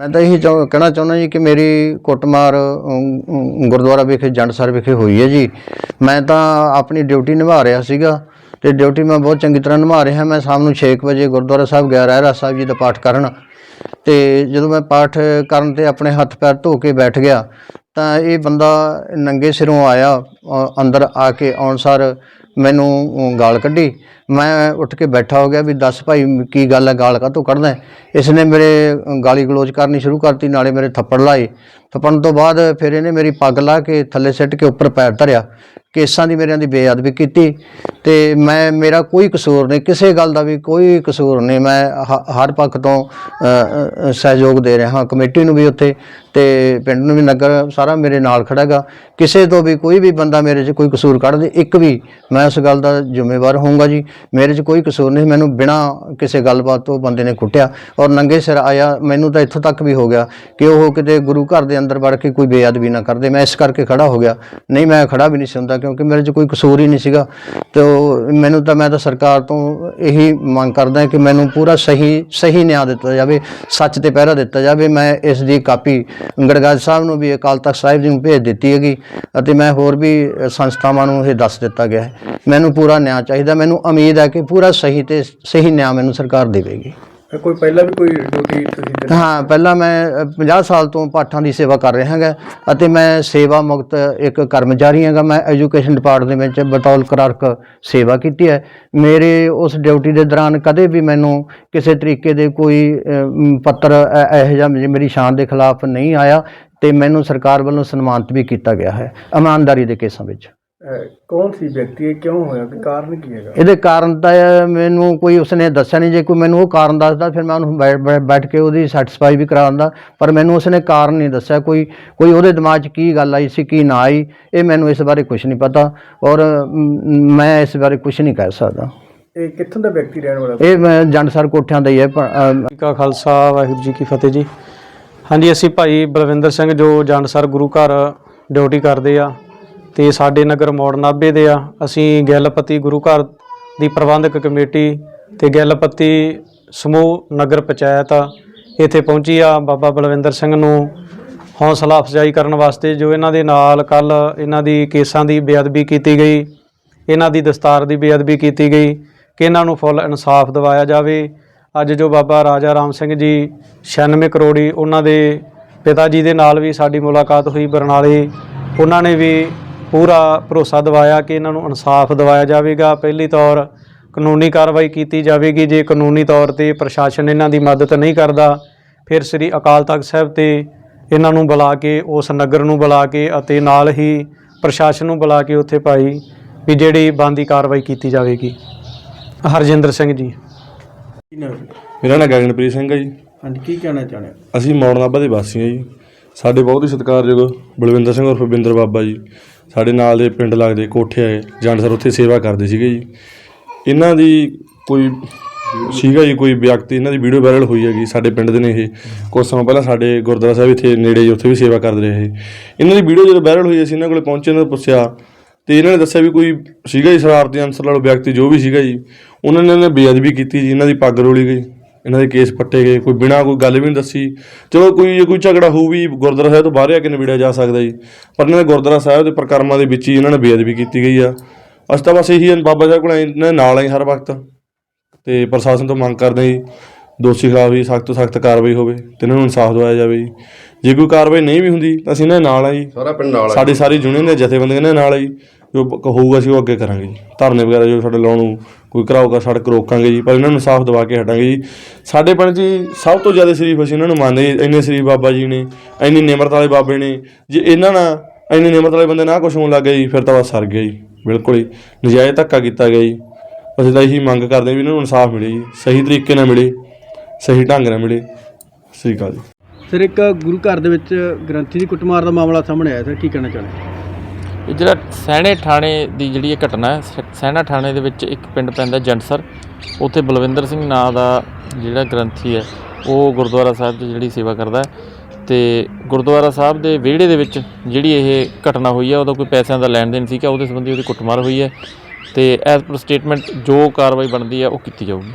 ਮੈਂ ਤਾਂ ਇਹੀ ਚਾਹ, ਕਹਿਣਾ ਚਾਹੁੰਦਾ ਜੀ ਕਿ ਮੇਰੀ ਕੁੱਟਮਾਰ ਗੁਰਦੁਆਰਾ ਵਿਖੇ ਜੰਡਸਰ ਵਿਖੇ ਹੋਈ ਹੈ ਜੀ। ਮੈਂ ਤਾਂ ਆਪਣੀ ਡਿਊਟੀ ਨਿਭਾ ਰਿਹਾ ਸੀਗਾ ਤੇ ਡਿਊਟੀ ਮੈਂ ਬਹੁਤ ਚੰਗੀ ਤਰ੍ਹਾਂ ਨਿਭਾ ਰਿਹਾ। ਮੈਂ ਸ਼ਾਮ ਨੂੰ 6 ਵਜੇ ਗੁਰਦੁਆਰਾ ਸਾਹਿਬ ਗਿਆ ਰਹਿਰਾ ਸਾਹਿਬ ਜੀ ਦਾ ਪਾਠ ਕਰਨ। ਤੇ ਜਦੋਂ ਮੈਂ ਪਾਠ ਕਰਨ ਤੇ ਆਪਣੇ ਹੱਥ ਪੈਰ ਧੋ ਕੇ ਬੈਠ ਗਿਆ, ਤਾਂ ਇਹ ਬੰਦਾ ਨੰਗੇ ਸਿਰੋਂ ਆਇਆ ਅੰਦਰ ਆ ਕੇ ਆਉਣ ਸਾਰ ਮੈਨੂੰ ਗਾਲ ਕੱਢੀ। ਮੈਂ ਉੱਠ ਕੇ ਬੈਠਾ ਹੋ ਗਿਆ ਵੀ ਦੱਸ ਭਾਈ ਕੀ ਗੱਲ ਹੈ, ਗਾਲ ਕਾਹਤੋਂ ਕੱਢਦਾ ਇਸ ਨੇ ਮੇਰੇ ਗਾਲੀ ਗਲੋਚ ਕਰਨੀ ਸ਼ੁਰੂ ਕਰਤੀ, ਨਾਲੇ ਮੇਰੇ ਥੱਪੜ ਲਾਏ। ਥੱਪੜਨ ਤੋਂ ਬਾਅਦ ਫਿਰ ਇਹਨੇ ਮੇਰੀ ਪੱਗ ਲਾ ਕੇ ਥੱਲੇ ਸਿੱਟ ਕੇ ਉੱਪਰ ਪੈਰ ਧਰਿਆ। ਕੇਸਾਂ ਦੀ ਮੇਰਿਆਂ ਦੀ ਬੇਅਦਬੀ ਕੀਤੀ ਤੇ ਮੈਂ, ਮੇਰਾ ਕੋਈ ਕਸੂਰ ਨਹੀਂ, ਕਿਸੇ ਗੱਲ ਦਾ ਵੀ ਕੋਈ ਕਸੂਰ ਨਹੀਂ। ਮੈਂ ਹ- ਹਰ ਪੱਖ ਤੋਂ ਸਹਿਯੋਗ ਦੇ ਰਿਹਾ ਹਾਂ। ਕਮੇਟੀ ਨੂੰ ਵੀ ਉੱਥੇ ਤੇ ਪਿੰਡ ਨੂੰ ਵੀ, ਨਗਰ ਸਾਰਾ ਮੇਰੇ ਨਾਲ ਖੜਾ ਗਾ ਕਿਸੇ ਤੋਂ ਵੀ ਕੋਈ ਵੀ ਬੰਦਾ ਮੇਰੇ 'ਚ ਕੋਈ ਕਸੂਰ ਕੱਢ ਦੇ ਇੱਕ ਵੀ ਮੈਂ ਉਸ ਗੱਲ ਦਾ ਜ਼ਿੰਮੇਵਾਰ ਹੋਊਂਗਾ ਜੀ। ਮੇਰੇ 'ਚ ਕੋਈ ਕਸੂਰ ਨਹੀਂ ਮੈਨੂੰ ਬਿਨਾਂ ਕਿਸੇ ਗੱਲਬਾਤ ਤੋਂ ਬੰਦੇ ਨੇ ਕੁੱਟਿਆ ਔਰ ਨੰਗੇ ਸਿਰ ਆਇਆ। ਮੈਨੂੰ ਤਾਂ ਇੱਥੋਂ ਤੱਕ ਵੀ ਹੋ ਗਿਆ ਕਿ ਉਹ ਕਿਤੇ ਗੁਰੂ ਘਰ ਦੇ ਅੰਦਰ ਵੜ ਕੇ ਕੋਈ ਬੇਅਦਬੀ ਨਾ ਕਰਦੇ। ਮੈਂ ਇਸ ਕਰਕੇ ਖੜਾ ਹੋ ਗਿਆ। ਨਹੀਂ, ਮੈਂ ਖੜਾ ਵੀ ਨਹੀਂ ਸੀ ਹੁੰਦਾ ਕਿਉਂਕਿ ਮੇਰੇ 'ਚ ਕੋਈ ਕਸੂਰ ਹੀ ਨਹੀਂ ਸੀਗਾ। ਤੇ ਉਹ, ਮੈਨੂੰ ਤਾਂ, ਮੈਂ ਤਾਂ ਸਰਕਾਰ ਤੋਂ ਇਹੀ ਮੰਗ ਕਰਦਾ ਕਿ ਮੈਨੂੰ ਪੂਰਾ ਸਹੀ ਸਹੀ ਨਿਆਂ ਦਿੱਤਾ ਜਾਵੇ, ਸੱਚ ਤੇ ਪਹਿਰਾ ਦਿੱਤਾ ਜਾਵੇ। ਮੈਂ ਇਸ ਦੀ ਕਾਪੀ ਗੜਗਾਜ ਸਾਹਿਬ ਨੂੰ ਵੀ, ਅਕਾਲ ਤਖਤ ਸਾਹਿਬ ਜੀ ਨੂੰ ਭੇਜ ਦਿੱਤੀ ਹੈਗੀ। ਅਤੇ ਮੈਂ ਹੋਰ ਵੀ ਸੰਸਥਾਵਾਂ ਨੂੰ ਇਹ ਦੱਸ ਦਿੱਤਾ ਗਿਆ ਹੈ। ਮੈਨੂੰ ਪੂਰਾ ਨਿਆਂ ਚਾਹੀਦਾ ਮੈਨੂੰ ਉਮੀਦ ਹੈ ਕਿ ਪੂਰਾ ਸਹੀ ਤੇ ਸਹੀ ਨਿਆਂ ਮੈਨੂੰ ਸਰਕਾਰ ਦੇਵੇਗੀ। ਕੋਈ ਪਹਿਲਾਂ ਵੀ ਕੋਈ ਡਿਊਟੀ ਤੁਸੀਂ? ਹਾਂ ਪਹਿਲਾਂ ਮੈਂ ਅ, 50 ਸਾਲ ਤੋਂ ਪਾਠਾਂ ਦੀ ਸੇਵਾ ਕਰ ਰਿਹਾ ਹਾਂ ਅਤੇ ਮੈਂ ਸੇਵਾ ਮੁਕਤ ਇੱਕ ਕਰਮਚਾਰੀ ਹਾਂਗਾ। ਮੈਂ ਐਜੂਕੇਸ਼ਨ ਡਿਪਾਰਟਮੈਂਟ ਵਿੱਚ ਬਤੌਲ ਕਲਰਕ ਸੇਵਾ ਕੀਤੀ ਹੈ। ਮੇਰੇ ਉਸ ਡਿਊਟੀ ਦੇ ਦੌਰਾਨ ਕਦੇ ਵੀ ਮੈਨੂੰ ਕਿਸੇ ਤਰੀਕੇ ਦੇ ਕੋਈ ਪੱਤਰ ਇਹੋ ਜਿਹਾ ਮੇਰੀ- ਸ਼ਾਨ ਦੇ ਖਿਲਾਫ ਨਹੀਂ ਆਇਆ ਤੇ ਮੈਨੂੰ ਸਰਕਾਰ ਵੱਲੋਂ ਸਨਮਾਨਿਤ ਵੀ ਕੀਤਾ ਗਿਆ ਹੈ ਇਮਾਨਦਾਰੀ ਦੇ ਕੇਸਾਂ ਵਿੱਚ। ਕੌਣ ਸੀ ਵਿਅਕਤੀ? ਇਹ ਕਿਉਂ ਹੋਇਆ? ਕਿ ਕਾਰਨ ਕੀ ਹੈਗਾ? ਇਹਦੇ ਕਾਰਨ ਤਾਂ ਮੈਨੂੰ ਕੋਈ ਉਸਨੇ ਦੱਸਿਆ ਨਹੀਂ। ਜੇ ਕੋਈ ਮੈਨੂੰ ਉਹ ਕਾਰਨ ਦੱਸਦਾ ਫਿਰ ਮੈਂ ਉਹਨੂੰ ਬੈਠ ਕੇ ਉਹਦੀ ਸੈਟੀਸਫਾਈ ਵੀ ਕਰਾਉਂਦਾ ਪਰ ਮੈਨੂੰ ਉਸਨੇ ਕਾਰਨ ਨਹੀਂ ਦੱਸਿਆ। ਕੋਈ ਕੋਈ ਉਹਦੇ ਦਿਮਾਗ 'ਚ ਕੀ ਗੱਲ ਆਈ ਸੀ ਕੀ ਨਾ ਆਈ ਇਹ ਮੈਨੂੰ ਇਸ ਬਾਰੇ ਕੁਝ ਨਹੀਂ ਪਤਾ। ਔਰ ਮ, ਇਸ ਬਾਰੇ ਕੁਝ ਨਹੀਂ ਕਹਿ ਸਕਦਾ। ਇਹ ਕਿੱਥੋਂ ਦਾ ਵਿਅਕਤੀ ਰਹਿਣ ਵਾਲਾ ਇਹ ਮੈਂ ਜੰਡਸਰ ਕੋਠਿਆਂ ਦਾ ਹੀ ਹੈ ਕਾ ਖਾਲਸਾ ਵਾਹਿਗੁਰੂ ਜੀ ਕੀ ਫਤਿਹ ਜੀ। ਹਾਂਜੀ ਅਸੀਂ ਭਾਈ ਬਲਵਿੰਦਰ ਸਿੰਘ ਜੋ ਜੰਡਸਰ ਗੁਰੂ ਘਰ ਡਿਊਟੀ ਕਰਦੇ ਆ ਤੇ ਸਾਡੇ ਨਗਰ ਮੋੜ ਨਾਭੇ ਦੇ ਆ। ਅਸੀਂ ਗਿੱਲਪੱਤੀ ਗੁਰੂ ਘਰ ਦੀ ਪ੍ਰਬੰਧਕ ਕਮੇਟੀ ਤੇ ਗਿੱਲਪੱਤੀ ਸਮੂਹ ਨਗਰ ਪੰਚਾਇਤ ਇੱਥੇ ਪਹੁੰਚੀ ਆ ਬਾਬਾ ਬਲਵਿੰਦਰ ਸਿੰਘ ਨੂੰ ਹੌਸਲਾ ਅਫਜ਼ਾਈ ਕਰਨ ਵਾਸਤੇ, ਜੋ ਇਹਨਾਂ ਦੇ ਨਾਲ ਕੱਲ ਇਹਨਾਂ ਦੀ ਕੇਸਾਂ ਦੀ ਬੇਅਦਬੀ ਕੀਤੀ ਗਈ, ਇਹਨਾਂ ਦੀ ਦਸਤਾਰ ਦੀ ਬੇਅਦਬੀ ਕੀਤੀ ਗਈ ਕਿ ਇਹਨਾਂ ਨੂੰ ਫੁੱਲ ਇਨਸਾਫ ਦਿਵਾਇਆ ਜਾਵੇ। ਅੱਜ ਜੋ ਬਾਬਾ ਰਾਜਾ ਰਾਮ ਸਿੰਘ ਜੀ 96 ਕਰੋੜੀ ਉਹਨਾਂ ਦੇ ਪਿਤਾ ਜੀ ਦੇ ਨਾਲ ਵੀ ਸਾਡੀ ਮੁਲਾਕਾਤ ਹੋਈ ਬਰਨਾਲੇ। ਉਹਨਾਂ ਨੇ ਵੀ ਪੂਰਾ ਭਰੋਸਾ ਦਿਵਾਇਆ ਕਿ ਇਹਨਾਂ ਨੂੰ ਇਨਸਾਫ ਦਿਵਾਇਆ ਜਾਵੇਗਾ। ਪਹਿਲੀ ਤੌਰ ਕਾਨੂੰਨੀ ਕਾਰਵਾਈ ਕੀਤੀ ਜਾਵੇਗੀ। ਜੇ ਕਾਨੂੰਨੀ ਤੌਰ ਤੇ ਪ੍ਰਸ਼ਾਸਨ ਇਹਨਾਂ ਦੀ ਮਦਦ ਨਹੀਂ ਕਰਦਾ ਫਿਰ ਸ੍ਰੀ ਅਕਾਲ ਤਖਤ ਸਾਹਿਬ ਤੇ ਇਹਨਾਂ ਨੂੰ ਬੁਲਾ ਕੇ ਉਸ ਨਗਰ ਨੂੰ ਬੁਲਾ ਕੇ ਅਤੇ ਨਾਲ ਹੀ ਪ੍ਰਸ਼ਾਸਨ ਨੂੰ ਬੁਲਾ ਕੇ ਉੱਥੇ ਭਾਈ ਵੀ ਜਿਹੜੀ ਬੰਦੀ ਕਾਰਵਾਈ ਕੀਤੀ ਜਾਵੇਗੀ। ਹਰਜਿੰਦਰ ਸਿੰਘ ਜੀ। ਕੀ ਨਾਮ ਸੀ? ਮੇਰਾ ਨਾਮ ਗਗਨਪ੍ਰੀਤ ਸਿੰਘ ਹੈ ਜੀ। ਹਾਂਜੀ ਕੀ ਕਹਿਣਾ ਚਾਹੁੰਦੇ ਹੋ? ਅਸੀਂ ਮੌੜ ਨਾਭਾ ਦੇ ਵਾਸੀ ਹਾਂ ਜੀ। ਸਾਡੇ ਬਹੁਤ ਹੀ ਸਤਿਕਾਰਯੋਗ ਬਲਵਿੰਦਰ ਸਿੰਘ ਉਰਫ ਬਿੰਦਰ ਬਾਬਾ ਜੀ। ਸਾਡੇ ਨਾਲ ਦੇ ਪਿੰਡ ਲੱਗਦੇ ਕੋਠੇ ਆਏ ਜੰਡ ਉੱਥੇ ਸੇਵਾ ਕਰਦੇ ਸੀਗੇ ਜੀ। ਇਹਨਾਂ ਦੀ ਕੋਈ ਸੀਗਾ ਜੀ, ਕੋਈ ਵਿਅਕਤੀ, ਇਹਨਾਂ ਦੀ ਵੀਡੀਓ ਵਾਇਰਲ ਹੋਈ ਹੈਗੀ ਸਾਡੇ ਪਿੰਡ ਦੇ ਨੇ ਇਹ। ਕੁਝ ਸਮਾਂ ਪਹਿਲਾਂ ਸਾਡੇ ਗੁਰਦੁਆਰਾ ਸਾਹਿਬ ਇੱਥੇ ਨੇੜੇ ਜੀ ਉੱਥੇ ਵੀ ਸੇਵਾ ਕਰਦੇ ਰਹੇ। ਇਹਨਾਂ ਦੀ ਵੀਡੀਓ ਜਦੋਂ ਵਾਇਰਲ ਹੋਈ ਅਸੀਂ ਇਹਨਾਂ ਕੋਲੇ ਪਹੁੰਚੇ, ਇਹਨਾਂ ਨੂੰ ਪੁੱਛਿਆ ਤੇ ਇਹਨਾਂ ਨੇ ਦੱਸਿਆ ਵੀ ਕੋਈ ਸੀਗਾ ਜੀ, ਸ਼ਰਾਰਤੀ ਅੰਸਰ ਵਾਲਾ ਵਿਅਕਤੀ ਜੋ ਵੀ ਸੀਗਾ ਜੀ, ਉਹਨਾਂ ਨੇ ਇਹਨਾਂ ਨੇ ਬੇਅਦਬੀ ਕੀਤੀ ਜੀ, ਇਹਨਾਂ ਦੀ ਪੱਗ ਰੋਲੀ ਗਈ। ਇਹਨਾਂ ਦੇ ਕੇਸ ਪੱਟੇ ਗਏ ਕੋਈ ਬਿਨਾਂ ਕੋਈ ਗੱਲ ਵੀ ਨਹੀਂ ਦੱਸੀ। ਚਲੋ ਕੋਈ ਜੇ ਕੋਈ ਝਗੜਾ ਹੋਊ ਵੀ ਗੁਰਦੁਆਰਾ ਸਾਹਿਬ ਤੋਂ ਬਾਹਰ ਆ ਕੇ ਨਿਬੜਿਆ ਜਾ ਸਕਦਾ ਜੀ। ਪਰ ਇਹਨਾਂ ਦੇ ਗੁਰਦੁਆਰਾ ਸਾਹਿਬ ਦੇ ਪ੍ਰਕਰਮਾਂ ਦੇ ਵਿੱਚ ਹੀ ਇਹਨਾਂ ਨੇ ਬੇਅਦਬੀ ਕੀਤੀ ਗਈ ਆ। ਅਸੀਂ ਤਾਂ ਬਸ ਇਹੀ ਬਾਬਾ ਸਾਹਿਬ ਕੋਲ ਇਹਨਾਂ ਦੇ ਨਾਲ ਆਈ ਹਰ ਵਕਤ। ਤੇ ਪ੍ਰਸ਼ਾਸਨ ਤੋਂ ਮੰਗ ਕਰਦੇ ਜੀ ਦੋਸ਼ੀ ਖਿਲਾਫ ਵੀ ਸਖਤ ਤੋਂ ਸਖਤ ਕਾਰਵਾਈ ਹੋਵੇ ਤੇ ਇਹਨਾਂ ਨੂੰ ਇਨਸਾਫ ਦਿਵਾਇਆ ਜਾਵੇ ਜੀ। ਜੇ ਕੋਈ ਕਾਰਵਾਈ ਨਹੀਂ ਵੀ ਹੁੰਦੀ ਤਾਂ ਅਸੀਂ ਇਹਨਾਂ ਦੇ ਨਾਲ ਆ ਜੀ। ਸਾਰਾ ਪਿੰਡ ਨਾਲ ਸਾਡੀ ਸਾਰੀ ਯੂਨੀਅਨ ਦੇ ਜਥੇਬੰਦੀਆਂ ਦੇ ਨਾਲ ਆ ਜੀ। ਜੋ ਹੋਊਗਾ ਅਸੀਂ ਉਹ ਅੱਗੇ ਕਰਾਂਗੇ ਜੀ। ਧਰਨੇ ਵਗੈਰਾ ਜੋ ਸਾਡੇ ਲਾਉਣ ਨੂੰ ਕੋਈ ਕਰਾਊਗਾ ਸੜਕ ਰੋਕਾਂਗੇ ਜੀ, ਪਰ ਇਹਨਾਂ ਨੂੰ ਇਨਸਾਫ ਦਿਵਾ ਕੇ ਹਟਾਂਗੇ ਜੀ। ਸਾਡੇ ਪਿੰਡ 'ਚ ਜੀ ਸਭ ਤੋਂ ਜ਼ਿਆਦਾ ਸ਼ਰੀਫ ਅਸੀਂ ਇਹਨਾਂ ਨੂੰ ਮੰਨਦੇ ਜੀ। ਇੰਨੇ ਸ਼ਰੀਫ ਬਾਬਾ ਜੀ ਨੇ, ਇੰਨੀ ਨਿਮਰਤ ਵਾਲੇ ਬਾਬੇ ਨੇ। ਜੇ ਇਹਨਾਂ ਨਾਲ ਇੰਨੇ ਨਿਮਰਤ ਵਾਲੇ ਬੰਦੇ ਨਾਲ ਕੁਝ ਹੋਣ ਲੱਗ ਗਿਆ ਜੀ, ਫਿਰ ਤਾਂ ਬਸ ਸਰ ਗਿਆ ਜੀ। ਬਿਲਕੁਲ ਹੀ ਨਜਾਇਜ਼ ਧੱਕਾ ਕੀਤਾ ਗਿਆ ਜੀ। ਅਸੀਂ ਤਾਂ ਇਹੀ ਮੰਗ ਕਰਦੇ ਵੀ ਇਹਨਾਂ ਨੂੰ ਇਨਸਾਫ ਮਿਲੇ ਜੀ। ਸਹੀ ਤਰੀਕੇ ਨਾਲ ਮਿਲੇ, ਸਹੀ ਢੰਗ ਨਾਲ ਮਿਲੇ। ਸਤਿ ਸ਼੍ਰੀ ਅਕਾਲ ਜੀ। ਸਰ, ਇੱਕ ਗੁਰੂ ਘਰ ਦੇ ਵਿੱਚ ਗ੍ਰੰਥੀ ਦੀ ਕੁੱਟਮਾਰ ਦਾ ਮਾਮਲਾ ਸਾਹਮਣੇ ਆਇਆ। ਸਰ, ਕੀ ਕਹਿਣਾ ਚਾਹੁੰਦੇ ਇਹ ਜਿਹੜਾ ਸਹਿਣੇ ਥਾਣੇ ਦੀ ਜਿਹੜੀ ਇਹ ਘਟਨਾ ਹੈ, ਸੈ- ਸੈਣਾ ਥਾਣੇ ਦੇ ਵਿੱਚ ਇੱਕ ਪਿੰਡ ਪੈਂਦਾ ਜੰਡਸਰ ਉੱਥੇ ਬਲਵਿੰਦਰ ਸਿੰਘ ਨਾਂ ਦਾ ਜਿਹੜਾ ਗ੍ਰੰਥੀ ਹੈ, ਉਹ ਗੁਰਦੁਆਰਾ ਸਾਹਿਬ 'ਚ ਜਿਹੜੀ ਸੇਵਾ ਕਰਦਾ ਹੈ। ਤੇ ਗੁਰਦੁਆਰਾ ਸਾਹਿਬ ਦੇ ਵਿਹੜੇ ਦੇ ਵਿੱਚ ਜਿਹੜੀ ਇਹ ਘਟਨਾ ਹੋਈ ਹੈ, ਉਹਦਾ ਕੋਈ ਪੈਸਿਆਂ ਦਾ ਲੈਣ ਦੇਣ ਸੀਗਾ, ਉਹਦੇ ਸੰਬੰਧੀ ਉਹਦੀ ਕੁੱਟਮਾਰ ਹੋਈ ਹੈ। ਤੇ ਐਜ਼ ਪਰ ਸਟੇਟਮੈਂਟ ਜੋ ਕਾਰਵਾਈ ਬਣਦੀ ਹੈ, ਉਹ ਕੀਤੀ ਜਾਊਗੀ।